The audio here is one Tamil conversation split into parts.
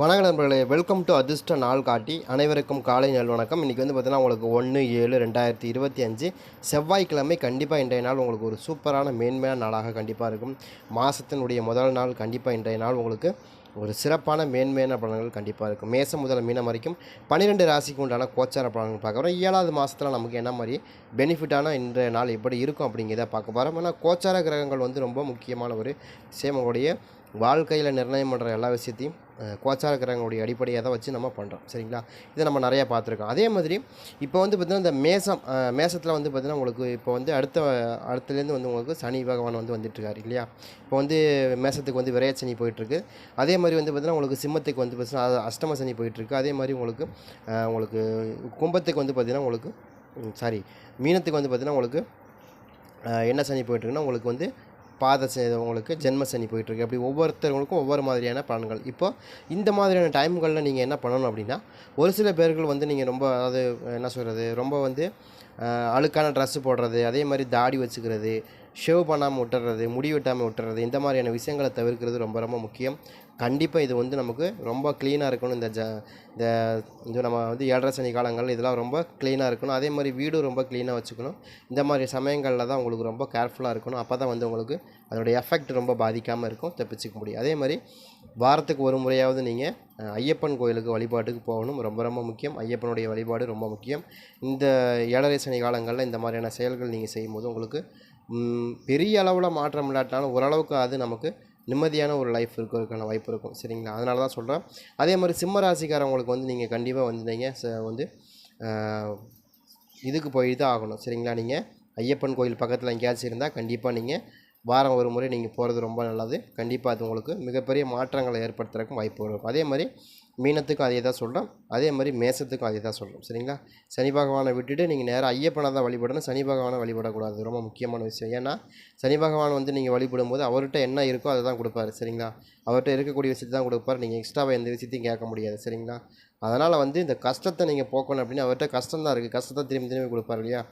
வணக்க நண்பர்களே வெல்கம் டு அதிர்ஷ்ட நாள் காட்டி அனைவருக்கும் காலை நல் வணக்கம். இன்றைக்கி வந்து பார்த்தீங்கன்னா உங்களுக்கு ஒன்று ஏழு ரெண்டாயிரத்தி இருபத்தி அஞ்சு செவ்வாய்க்கிழமை கண்டிப்பாக இன்றைய நாள் உங்களுக்கு ஒரு சூப்பரான மேன்மையான நாளாக கண்டிப்பாக இருக்கும். மாதத்தினுடைய முதல் நாள் கண்டிப்பாக இன்றைய நாள் உங்களுக்கு ஒரு சிறப்பான மேன்மையான பலன்கள் கண்டிப்பாக இருக்கும். மேசம் முதல் மீனம் வரைக்கும் பன்னிரெண்டு ராசிக்கு உண்டான கோச்சார பலன்கள் பார்க்க ஏழாவது மாதத்தில் நமக்கு என்ன மாதிரி பெனிஃபிட்டான இன்றைய நாள் எப்படி இருக்கும் அப்படிங்கிறத பார்க்க போகிறோம் ஏன்னா கோச்சார கிரகங்கள் வந்து ரொம்ப முக்கியமான ஒரு சேமங்களுடைய வாழ்க்கையில் நிர்ணயம் பண்ணுற எல்லா விஷயத்தையும் கோச்சாக கோச்சார கிரகங்களுடைய அடிப்படையாக தான் வச்சு நம்ம பண்ணுறோம் சரிங்களா? இதை நம்ம நிறையா பார்த்துருக்கோம். அதே மாதிரி இப்போ வந்து பார்த்திங்கன்னா இந்த மேசம் மேசத்தில் வந்து பார்த்திங்கன்னா உங்களுக்கு இப்போ வந்து அடுத்த அடுத்துலேருந்து வந்து உங்களுக்கு சனி பகவான் வந்து வந்துட்டுருக்காரு இல்லையா? இப்போ வந்து மேசத்துக்கு வந்து விரைய சனி போயிட்டுருக்கு. அதே மாதிரி வந்து பார்த்திங்கன்னா உங்களுக்கு சிம்மத்துக்கு வந்து பார்த்திங்கன்னா அஷ்டம சனி போயிட்டுருக்கு. அதே மாதிரி உங்களுக்கு உங்களுக்கு கும்பத்துக்கு வந்து பார்த்திங்கன்னா உங்களுக்கு சாரி மீனத்துக்கு வந்து பார்த்திங்கன்னா உங்களுக்கு என்ன சனி போயிட்டுருக்குன்னா உங்களுக்கு வந்து பாத செய்தவங்களுக்கு ஜென்ம சனி போயிட்டுருக்கு. அப்படி ஒவ்வொருத்தவங்களுக்கும் ஒவ்வொரு மாதிரியான பலன்கள். இப்போ இந்த மாதிரியான டைம்களில் நீங்கள் என்ன பண்ணணும் அப்படின்னா ஒரு சில பேர்கள் வந்து நீங்கள் ரொம்ப அதாவது என்ன சொல்கிறது ரொம்ப வந்து அழுக்கான ட்ரெஸ்ஸு போடுறது அதே மாதிரி தாடி வச்சுக்கிறது ஷேவ் பண்ணாமல் விட்டுறது முடி வெட்டாமல் விட்டுறது இந்த மாதிரியான விஷயங்களை தவிர்க்கிறது ரொம்ப ரொம்ப முக்கியம். கண்டிப்பாக இது வந்து நமக்கு ரொம்ப க்ளீனாக இருக்கணும். இந்த ஜ இந்த இது நம்ம வந்து ஏழரை சனி காலங்கள் இதெல்லாம் ரொம்ப க்ளீனாக இருக்கணும். அதே மாதிரி வீடும் ரொம்ப க்ளீனாக வச்சுக்கணும். இந்த மாதிரி சமயங்களில் தான் உங்களுக்கு ரொம்ப கேர்ஃபுல்லாக இருக்கணும். அப்போ தான் வந்து உங்களுக்கு அதோடைய எஃபெக்ட் ரொம்ப பாதிக்காமல் இருக்கும். தப்பிச்சுக்க முடியும். அதே மாதிரி வாரத்துக்கு ஒரு முறையாவது நீங்கள் ஐயப்பன் கோயிலுக்கு வழிபாட்டுக்கு போகணும். ரொம்ப ரொம்ப முக்கியம். ஐயப்பனுடைய வழிபாடு ரொம்ப முக்கியம். இந்த ஏழரை சனி காலங்களில் இந்த மாதிரியான செயல்கள் நீங்கள் செய்யும்போது உங்களுக்கு பெரிய அளவில் மாற்றம் இல்லாட்டினாலும் ஓரளவுக்கு அது நமக்கு நிம்மதியான ஒரு லைஃப் இருக்கிறதுக்கான வாய்ப்பு இருக்கும். சரிங்களா? அதனால தான் சொல்கிறேன் அதே மாதிரி சிம்ம ராசிக்காரவங்களுக்கு வந்து நீங்கள் கண்டிப்பாக வந்து நீங்கள் ச- வந்து இதுக்கு போய் தான் ஆகணும். சரிங்களா? நீங்கள் ஐயப்பன் கோயில் பக்கத்தில் எங்கேயாச்சும் இருந்தால் கண்டிப்பாக நீங்கள் வாரம் ஒரு முறை நீங்கள் போகிறது ரொம்ப நல்லது. கண்டிப்பாக அது உங்களுக்கு மிகப்பெரிய மாற்றங்களை ஏற்படுத்துறதுக்கும் வாய்ப்பு இருக்கும். அதே மாதிரி மீனத்துக்கும் அதே தான் சொல்கிறோம் அதே மாதிரி மேசத்துக்கும் அதே தான் சொல்கிறோம் சரிங்களா? சனி பகவானை விட்டுட்டு நீங்கள் நேராக ஐயப்பனை தான் வழிபடணும். சனி பகவானை வழிபடக்கூடாது. ரொம்ப முக்கியமான விஷயம். ஏன்னா சனி பகவான் வந்து நீங்கள் வழிபடும்போது அவர்கிட்ட என்ன இருக்கோ அதை தான் கொடுப்பாரு. சரிங்களா? அவர்கிட்ட இருக்கக்கூடிய விஷயத்தை தான் கொடுப்பாரு. நீங்கள் எக்ஸ்ட்ராவாக எந்த விஷயத்தையும் கேட்க முடியாது. சரிங்களா? அதனால் வந்து இந்த கஷ்டத்தை நீங்கள் போக்கணும் அப்படின்னு அவர்கிட்ட கஷ்டம் தான் இருக்குது கஷ்டத்தை திரும்பி திரும்பி கொடுப்பாரு இல்லையா?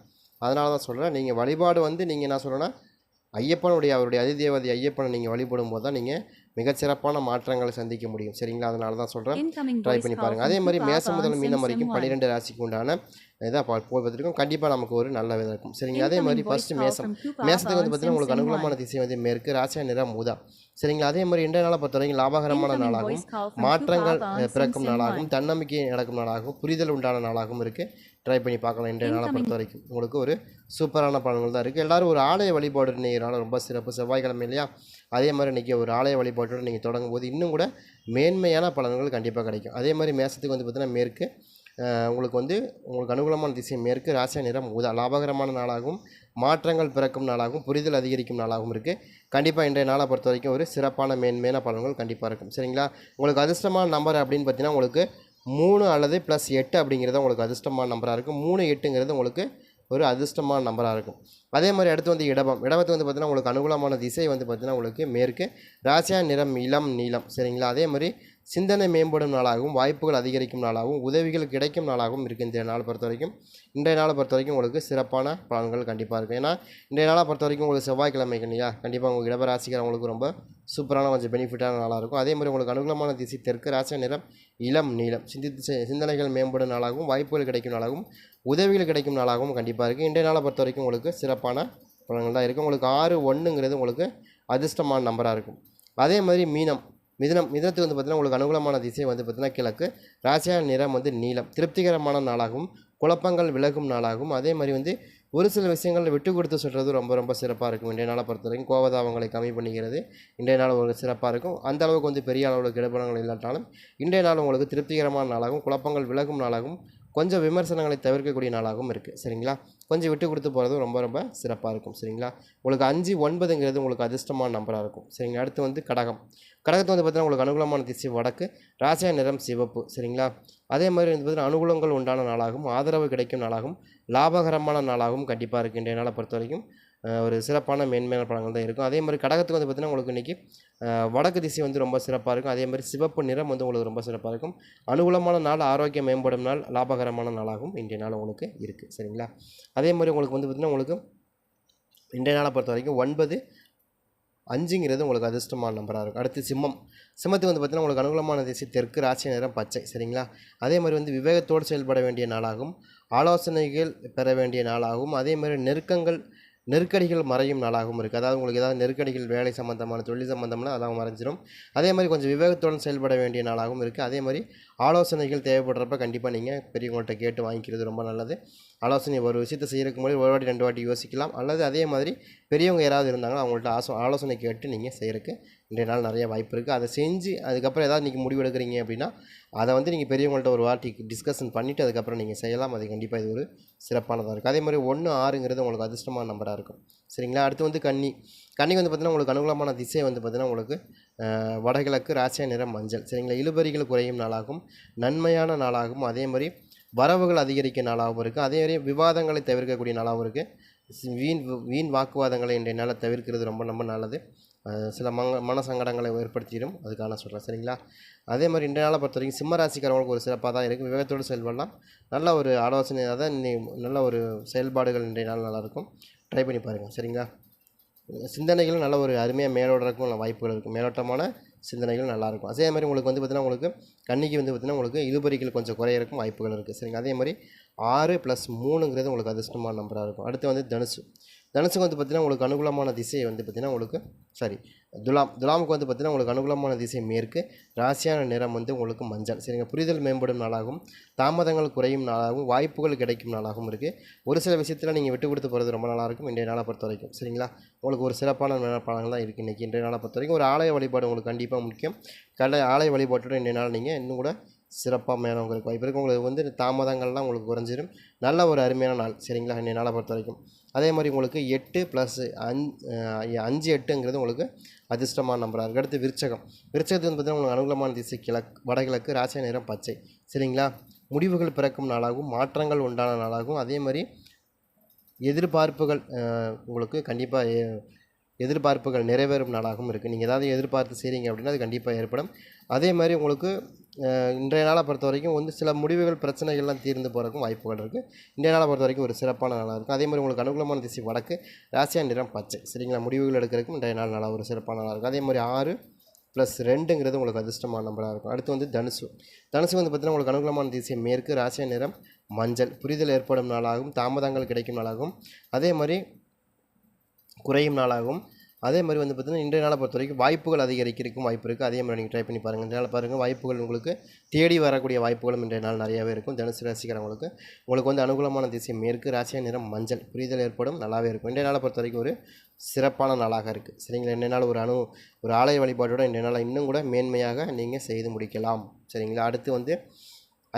அதனால தான் சொல்கிறேன் நீங்கள் வழிபாடு வந்து நீங்கள் என்ன சொல்கிறேன்னா ஐயப்பனுடைய அவருடைய அதிதேவதை ஐயப்பனை நீங்கள் வழிபடும் போது தான் நீங்கள் மிகச்சிறப்பான மாற்றங்களை சந்திக்க முடியும். சரிங்களா? அதனால தான் சொல்கிறேன் ட்ரை பண்ணி பாருங்கள் அதே மாதிரி மேசம் முதல் மீனம் வரைக்கும். பன்னிரெண்டு ராசிக்கு உண்டான இதாக பார்ப்பதற்கும் கண்டிப்பாக நமக்கு ஒரு நல்ல விதம் இருக்கும். சரிங்களா? அதே மாதிரி ஃபஸ்ட்டு மேசம். மேசத்துக்கு வந்து பார்த்தீங்கன்னா உங்களுக்கு அனுகூலமான. திசை வந்து மேற்கு ராசியா நிறம் ஊதா சரிங்களா? அதே மாதிரி இன்றைய நாளை பொறுத்த வரைக்கும் லாபகரமான from மாற்றங்கள் பிறக்கும் நாளாகவும். தன்னம்பிக்கை நடக்கும் நாளாகவும் புரிதல் உண்டான நாளாகவும் இருக்குது ட்ரை பண்ணி பார்க்கலாம் இன்றைய நாளை பொறுத்த வரைக்கும் உங்களுக்கு ஒரு சூப்பரான பலன்கள் தான் இருக்குது எல்லாரும் ஒரு ஆலய வழிபாடு இன்னைக்கு ரொம்ப சிறப்பு. செவ்வாய்க்கிழமை இல்லையா? அதே மாதிரி இன்றைக்கி ஒரு ஆலய வழிபாட்டோடு நீங்கள் தொடங்கும் போது இன்னும் கூட மேன்மையான பலன்கள் கண்டிப்பாக கிடைக்கும். அதே மாதிரி மேசத்துக்கு வந்து பார்த்தீங்கன்னா மேற்கு உங்களுக்கு வந்து உங்களுக்கு அனுகூலமான திசை மேற்கு ராசியா நிறம் ஊதா லாபகரமான நாளாகவும் மாற்றங்கள் பிறக்கும் நாளாகவும் புரிதல் அதிகரிக்கும் நாளாகவும் இருக்குது கண்டிப்பாக இன்றைய நாளை பொறுத்த வரைக்கும் ஒரு சிறப்பான மேன்மையான பலன்கள் கண்டிப்பாக இருக்கும். சரிங்களா? உங்களுக்கு அதிர்ஷ்டமான நம்பர் அப்படின்னு பார்த்தீங்கன்னா உங்களுக்கு மூணு அல்லது ப்ளஸ் எட்டு அப்படிங்கிறது உங்களுக்கு அதிர்ஷ்டமான நம்பராக இருக்கும். மூணு எட்டுங்கிறது உங்களுக்கு ஒரு அதிர்ஷ்டமான நம்பராக இருக்கும். அதே மாதிரி அடுத்து வந்து இடபம். இடபத்து வந்து பார்த்தீங்கன்னா உங்களுக்கு அனுகூலமான திசை வந்து பார்த்தீங்கன்னா உங்களுக்கு மேற்கு. ராசியா நிறம் இளம் நீளம். சரிங்களா? அதே மாதிரி சிந்தனை மேம்படும் நாளாகவும் வாய்ப்புகள் அதிகரிக்கும் நாளாகவும் உதவிகள் கிடைக்கும் நாளாகவும் இருக்குது இந்த நாளை பொறுத்த வரைக்கும் இன்றைய நாளை பொறுத்த வரைக்கும் உங்களுக்கு சிறப்பான பலன்கள் கண்டிப்பாக இருக்கும். ஏன்னா இன்றைய நாளை பொறுத்த வரைக்கும் உங்களுக்கு செவ்வாய்க்கிழமை இல்லையா? கண்டிப்பாக உங்களுக்கு ரொம்ப சூப்பரான கொஞ்சம் பெனிஃபிட்டான நாளாக இருக்கும். அதே மாதிரி உங்களுக்கு அனுகூலமான திசை தெற்கு ராசி நிறம் இளம் நீளம் சிந்தித்து செ- சிந்தனைகள் மேம்படும் நாளாகவும் வாய்ப்புகள் கிடைக்கும் நாளாகவும் உதவிகள் கிடைக்கும் நாளாகவும் கண்டிப்பாக இருக்குது இன்றைய நாளை பொறுத்த வரைக்கும் உங்களுக்கு சிறப்பான பலன்கள் தான் இருக்குது உங்களுக்கு ஆறு ஒன்றுங்கிறது உங்களுக்கு அதிர்ஷ்டமான நம்பராக இருக்கும். அதே மாதிரி மீனம் மிதனம் மிதனத்துக்கு வந்து பார்த்திங்கன்னா உங்களுக்கு அனுகூலமான திசை வந்து பார்த்திங்கன்னா கிழக்கு. ராசியான நிறம் வந்து நீளம் திருப்திகரமான நாளாகவும் குழப்பங்கள் விலகும் நாளாகவும் அதே மாதிரி வந்து ஒரு சில விஷயங்களில் விட்டு கொடுத்து சொல்கிறது ரொம்ப ரொம்ப சிறப்பாக இருக்கும். இன்றைய நாளை பொறுத்த வரைக்கும் கோபதாபங்களை கம்மி பண்ணிக்கிறது. இன்றைய நாள் ஒரு சிறப்பாக இருக்கும். அந்த அளவுக்கு வந்து பெரிய அளவில் கெடுபடங்கள் இல்லாட்டாலும் இன்றைய நாள் உங்களுக்கு திருப்திகரமான நாளாகவும் குழப்பங்கள் விலகும் நாளாகவும் கொஞ்சம் விமர்சனங்களை தவிர்க்கக்கூடிய நாளாகவும் இருக்குது சரிங்களா? கொஞ்சம் விட்டு கொடுத்து போகிறதும் ரொம்ப ரொம்ப சிறப்பாக இருக்கும். சரிங்களா? உங்களுக்கு அஞ்சு ஒன்பதுங்கிறது உங்களுக்கு அதிர்ஷ்டமான நம்பராக இருக்கும். சரிங்களா? அடுத்து வந்து கடகம். கடகத்தை வந்து பார்த்தீங்கன்னா உங்களுக்கு அனுகூலமான திசை வடக்கு ராசியா நிறம் சிவப்பு. சரிங்களா? அதே மாதிரி வந்து பார்த்தீங்கன்னா அனுகூலங்கள் உண்டான நாளாகவும் ஆதரவு கிடைக்கும் நாளாகவும் லாபகரமான நாளாகவும் கண்டிப்பாக இருக்குது இன்றைய நாளை பொறுத்த வரைக்கும் ஒரு சிறப்பான மேன்மையான பழங்கள் தான் இருக்கும். அதே மாதிரி கடகத்துக்கு வந்து பார்த்திங்கன்னா உங்களுக்கு இன்றைக்கி வடக்கு திசை வந்து ரொம்ப சிறப்பாக இருக்கும். அதே மாதிரி சிவப்பு நிறம் வந்து உங்களுக்கு ரொம்ப சிறப்பாக இருக்கும். அனுகூலமான நாள் ஆரோக்கியம் மேம்படும் நாள் லாபகரமான நாளாகவும் இன்றைய நாள் உங்களுக்கு இருக்குது சரிங்களா? அதே மாதிரி உங்களுக்கு வந்து பார்த்திங்கன்னா உங்களுக்கு இன்றைய நாளை பொறுத்த வரைக்கும் ஒன்பது அஞ்சுங்கிறது உங்களுக்கு அதிர்ஷ்டமான நம்பராக இருக்கும். அடுத்து சிம்மம். சிம்மத்துக்கு வந்து பார்த்திங்கன்னா உங்களுக்கு அனுகூலமான திசை தெற்கு ராசி நேரம் பச்சை. சரிங்களா? அதே மாதிரி வந்து விவேகத்தோடு செயல்பட வேண்டிய நாளாகும். ஆலோசனைகள் பெற வேண்டிய நாளாகும். அதே மாதிரி நெருக்கங்கள் நெருக்கடிகள் மறையும் நாளாகவும் இருக்குது அதாவது உங்களுக்கு ஏதாவது நெருக்கடிகள் வேலை சம்மந்தமான தொழில் சம்மந்தம்னா அதெல்லாம் மறைஞ்சிரும். அதே மாதிரி கொஞ்சம் விவேகத்துடன் செயல்பட வேண்டிய நாளாகவும் இருக்குது அதே மாதிரி ஆலோசனைகள் தேவைப்படுறப்ப கண்டிப்பாக நீங்கள் பெரியவங்கள்ட்ட கேட்டு வாங்கிக்கிறது ரொம்ப நல்லது. ஆலோசனை ஒரு விஷயத்தை செய்யறதுக்கு முன்னாடி ஒரு வாட்டி ரெண்டு வாட்டி யோசிக்கலாம். அல்லது அதே மாதிரி பெரியவங்க யாராவது இருந்தாங்கன்னா அவங்கள்ட்ட ஆசோ ஆலோசனை கேட்டு நீங்கள் செய்கிறதுக்கு இன்றைய நாள் நிறைய வாய்ப்பு இருக்குது அதை செஞ்சு அதுக்கப்புறம் ஏதாவது நீங்கள் முடிவு எடுக்கிறீங்க அப்படின்னா அதை வந்து நீங்கள் பெரியவங்கள்ட்ட ஒரு வாட்டி டிஸ்கஷன் பண்ணிவிட்டு அதுக்கப்புறம் நீங்கள் செய்யலாம். அது கண்டிப்பாக இது ஒரு சிறப்பானதாக இருக்குது அதே மாதிரி ஒன்று ஆறுங்கிறது உங்களுக்கு அதிர்ஷ்டமான நம்பராக இருக்கும். சரிங்களா? அடுத்து வந்து கன்னி. கன்னிக்கு வந்து பார்த்திங்கன்னா உங்களுக்கு அனுகூலமான திசை வந்து பார்த்திங்கன்னா உங்களுக்கு வடகிழக்கு ராசியா நிறம் மஞ்சள். சரிங்களா? இழுபறிகள் குறையும் நாளாகும் நன்மையான நாளாகும். அதே மாதிரி வரவுகள் அதிகரிக்க நாளாகவும் இருக்குது அதே மாதிரி விவாதங்களை தவிர்க்கக்கூடிய நாளாகவும் இருக்குது வீண் வீண் வாக்குவாதங்களை இன்றைய நாளை தவிர்க்கிறது ரொம்ப ரொம்ப நல்லது. சில மங்க மன சங்கடங்களை ஏற்படுத்திடும். அதுக்காக சொல்கிறேன் சரிங்களா? அதே மாதிரி இன்றைய நாளை பொறுத்த வரைக்கும் சிம்ம ராசிக்காரங்களுக்கு ஒரு சிறப்பாக தான் இருக்குது விவேகத்தோடு செயல்படலாம். நல்ல ஒரு ஆலோசனை தான் இன்னை நல்ல ஒரு செயல்பாடுகள் இன்றைய நாள் நல்லாயிருக்கும். ட்ரை பண்ணி பாருங்கள் சரிங்களா? சிந்தனைகளும் நல்ல ஒரு அருமையாக மேலோடுறதுக்கும் வாய்ப்புகள் இருக்கும் மேலோட்டமான சிந்தனைகள் நல்லாயிருக்கும் அதே மாதிரி உங்களுக்கு வந்து பார்த்திங்கன்னா உங்களுக்கு கண்ணிக்கு வந்து பார்த்திங்கன்னா உங்களுக்கு இழுபறிகள் கொஞ்சம் குறையறக்கும் வாய்ப்புகள் இருக்குது சரிங்க? அதே மாதிரி ஆறு ப்ளஸ் மூணுங்கிறது உங்களுக்கு அதிர்ஷ்டமான நம்பராக இருக்கும். அடுத்து வந்து தனுசு. தனுசுக்கு வந்து பார்த்திங்கன்னா உங்களுக்கு அனுகூலமான திசை வந்து பார்த்திங்கன்னா உங்களுக்கு சாரி. துலாம் துலாமுக்கு வந்து பார்த்திங்கன்னா உங்களுக்கு அனுகூலமான திசை மேற்கு ராசியான நிறம் வந்து உங்களுக்கு மஞ்சள். சரிங்க. புரிதல் மேம்படும் நாளாகவும் தாமதங்கள் குறையும் நாளாகவும் வாய்ப்புகள் கிடைக்கும் நாளாகவும் இருக்குது ஒரு சில விஷயத்தில் நீங்கள் விட்டு கொடுத்து போகிறது ரொம்ப நல்லாயிருக்கும் இன்றைய நாளை பொறுத்த வரைக்கும். சரிங்களா? உங்களுக்கு ஒரு சிறப்பான பலன்கள் தான் இருக்குது இன்றைக்கி இன்றைய நாளை பொறுத்த வரைக்கும் ஒரு ஆலய வழிபாடு உங்களுக்கு கண்டிப்பாக முக்கியம். கடை ஆலய வழிபாட்டோட இன்றைய நாள் நீங்கள் இன்னும் கூட சிறப்பாக மேலே உங்களுக்கு வாய்ப்பு இருக்குது உங்களுக்கு வந்து தாமதங்கள்லாம் உங்களுக்கு குறைஞ்சிடும் நல்ல ஒரு அருமையான நாள். சரிங்களா? இன்றைய நாளை பொறுத்த வரைக்கும். அதே மாதிரி உங்களுக்கு எட்டு ப்ளஸ் அஞ் அஞ்சு எட்டுங்கிறது உங்களுக்கு அதிர்ஷ்டமான நம்பராக இருக்குது அடுத்து விருச்சகம். விருச்சகத்துக்கு வந்து பார்த்தீங்கன்னா உங்களுக்கு அனுகூலமான திசை கிழக்கு வடகிழக்கு ராசி நிறம் பச்சை. சரிங்களா? முடிவுகள் பிறக்கும் நாளாகவும் மாற்றங்கள் உண்டான நாளாகவும் அதே மாதிரி எதிர்பார்ப்புகள் உங்களுக்கு கண்டிப்பாக எதிர்பார்ப்புகள் நிறைவேறும் நாளாகவும் இருக்குது நீங்கள் ஏதாவது எதிர்பார்த்து செய்கிறீங்க அப்படின்னா அது கண்டிப்பாக ஏற்படும். அதே மாதிரி உங்களுக்கு இன்றைய நாளை பொறுத்த வரைக்கும் வந்து சில முடிவுகள் பிரச்சனைகள்லாம் தீர்ந்து போகிறதுக்கும் வாய்ப்புகள் இருக்குது இன்றைய நாளை பொறுத்த வரைக்கும் ஒரு சிறப்பான நாளாக இருக்கும். அதே மாதிரி உங்களுக்கு அனுகூலமான திசை வடக்கு ராசியா நிறம் பச்சை. சரிங்களா? முடிவுகள் எடுக்கிறதுக்கும் இன்றைய நாள் நல்லா ஒரு சிறப்பான நாளாக இருக்கும். அதே மாதிரி ஆறு ப்ளஸ் ரெண்டுங்கிறது உங்களுக்கு அதிர்ஷ்டமான நம்பராக இருக்கும். அடுத்து வந்து தனுசு. தனுசு வந்து பார்த்திங்கன்னா உங்களுக்கு அனுகூலமான திசை மேற்கு ராசியா நிறம் மஞ்சள். புரிதல் ஏற்படும் நாளாகும். தாமதங்கள் கிடைக்கும் நாளாகும். அதே மாதிரி குறையும் நாளாகும். அதே மாதிரி வந்து பார்த்திங்கன்னா இன்றைய நாளை பொறுத்த வரைக்கும் வாய்ப்புகள் அதிகரிக்கிறதுக்கும் வாய்ப்பு இருக்குது. அதே மாதிரி நீங்கள் ட்ரை பண்ணி பாருங்கள் இன்றைய நாள் பாருங்கள் வாய்ப்புகள் உங்களுக்கு தேடி வரக்கூடிய வாய்ப்புகளும் இன்றைய நாள் நிறையாவே இருக்கும். தனுசு ராசிக்கிறவங்களுக்கு உங்களுக்கு வந்து அனுகூலமான திசை மேற்கு ராசியா நிறம் மஞ்சள். புரிதல் ஏற்படும் நல்லாவே இருக்கும். இன்றைய நாளை பொறுத்த வரைக்கும் ஒரு சிறப்பான நாளாக இருக்குது சரிங்களா? இன்றைய நாள் ஒரு அணு ஒரு ஆலய வழிபாட்டோட இன்றைய நாளாக இன்னும் கூட மேன்மையாக நீங்கள் செய்து முடிக்கலாம். சரிங்களா? அடுத்து வந்து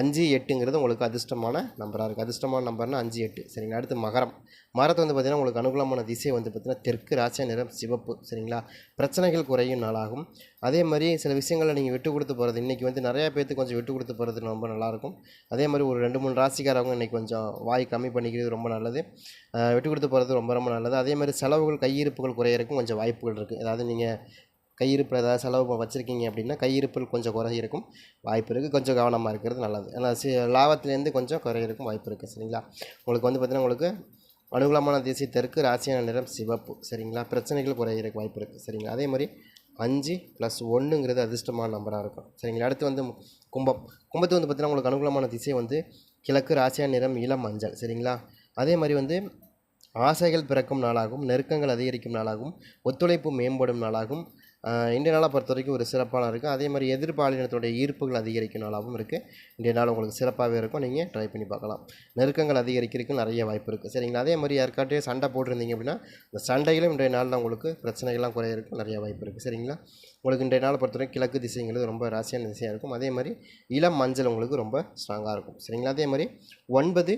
அஞ்சு எட்டுங்கிறது உங்களுக்கு அதிர்ஷ்டமான நம்பராக இருக்குது அதிர்ஷ்டமான நம்பர்னா அஞ்சு எட்டு. சரிங்களா? அடுத்து மகரம். மரத்தை வந்து பார்த்திங்கன்னா உங்களுக்கு அனுகூலமான திசை வந்து பார்த்திங்கன்னா தெற்கு ராசிய நிறம் சிவப்பு. சரிங்களா? பிரச்சனைகள் குறையும் நாளாகும். அதே மாதிரி சில விஷயங்களை நீங்கள் விட்டு கொடுத்து போகிறது இன்றைக்கி வந்து நிறையா பேர்த்துக்கு கொஞ்சம் விட்டு கொடுத்து போகிறது ரொம்ப நல்லாயிருக்கும். அதே மாதிரி ஒரு ரெண்டு மூணு ராசிக்காரவங்க இன்றைக்கி கொஞ்சம் வாய் கம்மி பண்ணிக்கிறது ரொம்ப நல்லது. விட்டு கொடுத்து போகிறது ரொம்ப ரொம்ப நல்லது. அதே மாதிரி செலவுகள் கையிருப்புகள் குறையிறக்கும் கொஞ்சம் வாய்ப்புகள் இருக்குது அதாவது நீங்கள் கையிருப்பில் ஏதாவது செலவு வச்சுருக்கீங்க அப்படின்னா கையிருப்பில் கொஞ்சம் குறையிருக்கும் வாய்ப்பு இருக்குது கொஞ்சம் கவனமாக இருக்கிறது நல்லது. ஏன்னா சி லாபத்துலேருந்து கொஞ்சம் குறையிருக்கும் வாய்ப்பு இருக்குது சரிங்களா? உங்களுக்கு வந்து பார்த்திங்கன்னா உங்களுக்கு அனுகூலமான திசை தெற்கு ராசியான நிறம் சிவப்பு. சரிங்களா? பிரச்சனைகள் குறையிறதுக்கு வாய்ப்பு இருக்குது சரிங்களா? அதே மாதிரி அஞ்சு ப்ளஸ் ஒன்றுங்கிறது அதிர்ஷ்டமான நம்பராக இருக்கும். சரிங்களா? அடுத்து வந்து கும்பம். கும்பத்து வந்து பார்த்திங்கன்னா உங்களுக்கு அனுகூலமான திசை வந்து கிழக்கு ராசியான நிறம் இளம் மஞ்சள். சரிங்களா? அதே மாதிரி வந்து ஆசைகள் பிறக்கும் நாளாகும் நெருக்கங்கள் அதிகரிக்கும் நாளாகும் ஒத்துழைப்பு மேம்படும் நாளாகும் இன்றைய நாளை பொறுத்த வரைக்கும் ஒரு சிறப்பான இருக்குது அதே மாதிரி எதிர்பாலினத்துடைய ஈர்ப்புகள் அதிகரிக்கும் நாளாகவும் இருக்குது இன்றைய நாள் உங்களுக்கு சிறப்பாகவே இருக்கும். நீங்கள் ட்ரை பண்ணி பார்க்கலாம். நெருக்கங்கள் அதிகரிக்கிறதுக்கு நிறைய வாய்ப்பு இருக்குது சரிங்களா? அதே மாதிரி யாருக்காட்டையும் சண்டை போட்டிருந்தீங்க அப்படின்னா இந்த சண்டையிலும் இன்றைய நாளில் உங்களுக்கு பிரச்சனைகள்லாம் குறைய இருக்கும் நிறைய வாய்ப்பு இருக்குது சரிங்களா? உங்களுக்கு இன்றைய நாளை பொறுத்தவரைக்கும் கிழக்கு திசைங்கிறது ரொம்ப ராசியான திசையாக இருக்கும். அதே மாதிரி இளம் மஞ்சள் உங்களுக்கு ரொம்ப ஸ்ட்ராங்காக இருக்கும். சரிங்களா? அதே மாதிரி ஒன்பது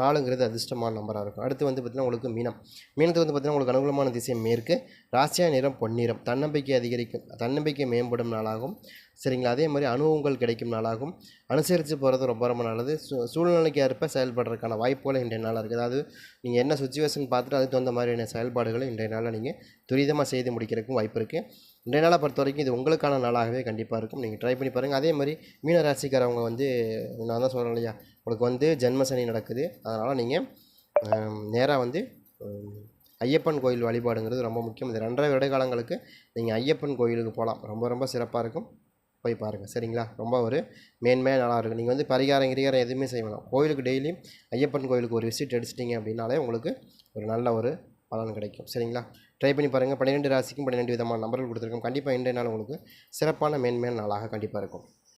நாலுங்கிறது அதிர்ஷ்டமான நம்பராக இருக்கும். அடுத்து வந்து பார்த்திங்கன்னா உங்களுக்கு மீனம். மீனத்துக்கு வந்து பார்த்திங்கன்னா உங்களுக்கு அனுகூலமான திசை மேற்கு. ராசியா நிறம் பொன்னிறம். தன்னம்பிக்கை அதிகரிக்கும் தன்னம்பிக்கை மேம்படும் நாளாகும். சரிங்களா? அதே மாதிரி அனுபவங்கள் கிடைக்கும் நாளாகும். அனுசரித்து போகிறது ரொம்ப ரொம்ப நல்லது. சூ சூழ்நிலைக்கு ஏற்ப செயல்படுறதுக்கான வாய்ப்புகளை இன்றைய நாளாக இருக்குது. அதாவது நீங்கள் என்ன சுச்சுவேஷன் பார்த்துட்டு அதுக்கு தகுந்த மாதிரியான செயல்பாடுகளை இன்றைய நாளில் நீங்கள் துரிதமாக செய்து முடிக்கிறதுக்கும் வாய்ப்பு இருக்குது இன்றைய நாளை பொறுத்த வரைக்கும் இது உங்களுக்கான நாளாகவே கண்டிப்பாக இருக்கும். நீங்கள் ட்ரை பண்ணி பாருங்கள் அதே மாதிரி மீன ராசிக்காரவங்க வந்து நான் தான் சொல்கிறேன் இல்லையா? உங்களுக்கு வந்து ஜென்ம சனி நடக்குது. அதனால் நீங்கள் நேராக வந்து ஐயப்பன் கோயில் வழிபாடுங்கிறது ரொம்ப முக்கியம். இந்த ரெண்டரை வருட காலங்களுக்கு நீங்கள் ஐயப்பன் கோயிலுக்கு போகலாம் ரொம்ப ரொம்ப சிறப்பாக இருக்கும். போய் பாருங்கள் சரிங்களா? ரொம்ப ஒரு மேன்மையாக நல்லா இருக்கும். நீங்கள் வந்து பரிகாரம் கிரிகாரம் எதுவுமே செய்ய வேணாம். கோயிலுக்கு டெய்லியும் ஐயப்பன் கோயிலுக்கு ஒரு விசிட் அடிச்சிட்டிங்க அப்படின்னாலே உங்களுக்கு ஒரு நல்ல ஒரு பலன் கிடைக்கும். சரிங்களா? ட்ரை பண்ணி பாருங்கள் பன்னிரெண்டு ராசிக்கும் பன்னிரெண்டு விதமான நம்பர்கள் கொடுத்துருக்கோம். கண்டிப்பாக இன்றைய நாள் உங்களுக்கு சிறப்பான மேன்மையான நாளாக கண்டிப்பாக இருக்கும்.